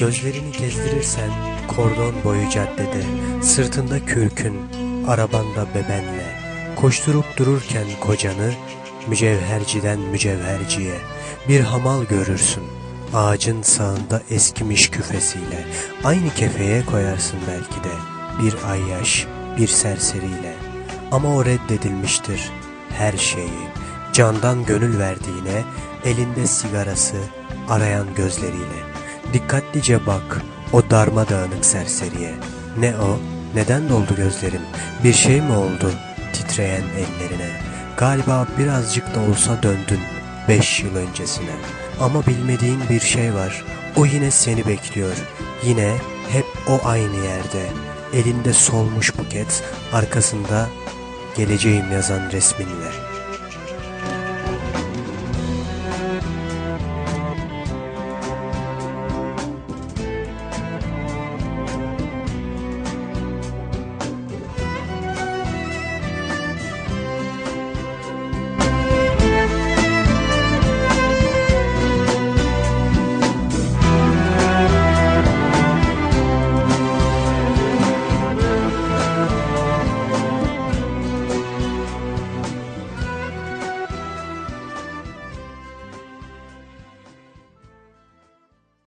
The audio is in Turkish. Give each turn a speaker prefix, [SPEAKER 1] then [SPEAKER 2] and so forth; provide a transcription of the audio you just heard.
[SPEAKER 1] Gözlerini gezdirirsen kordon boyu caddede Sırtında kürkün, arabanda bebenle. Koşturup dururken kocanı Mücevherciden mücevherciye. Bir hamal görürsün Ağacın sağında eskimiş küfesiyle. Aynı kefeye koyarsın belki de Bir ayyaş, bir serseriyle. Ama o reddedilmiştir her şeyi Candan gönül verdiğine Elinde sigarası arayan gözleriyle Dikkatlice bak o darmadağınık serseriye. Ne o? Neden doldu gözlerin? Bir şey mi oldu titreyen ellerine? Galiba birazcık da olsa döndün beş yıl öncesine. Ama bilmediğin bir şey var. O yine seni bekliyor. Yine hep o aynı yerde. Elinde solmuş buket, arkasında geleceğim yazan resminle.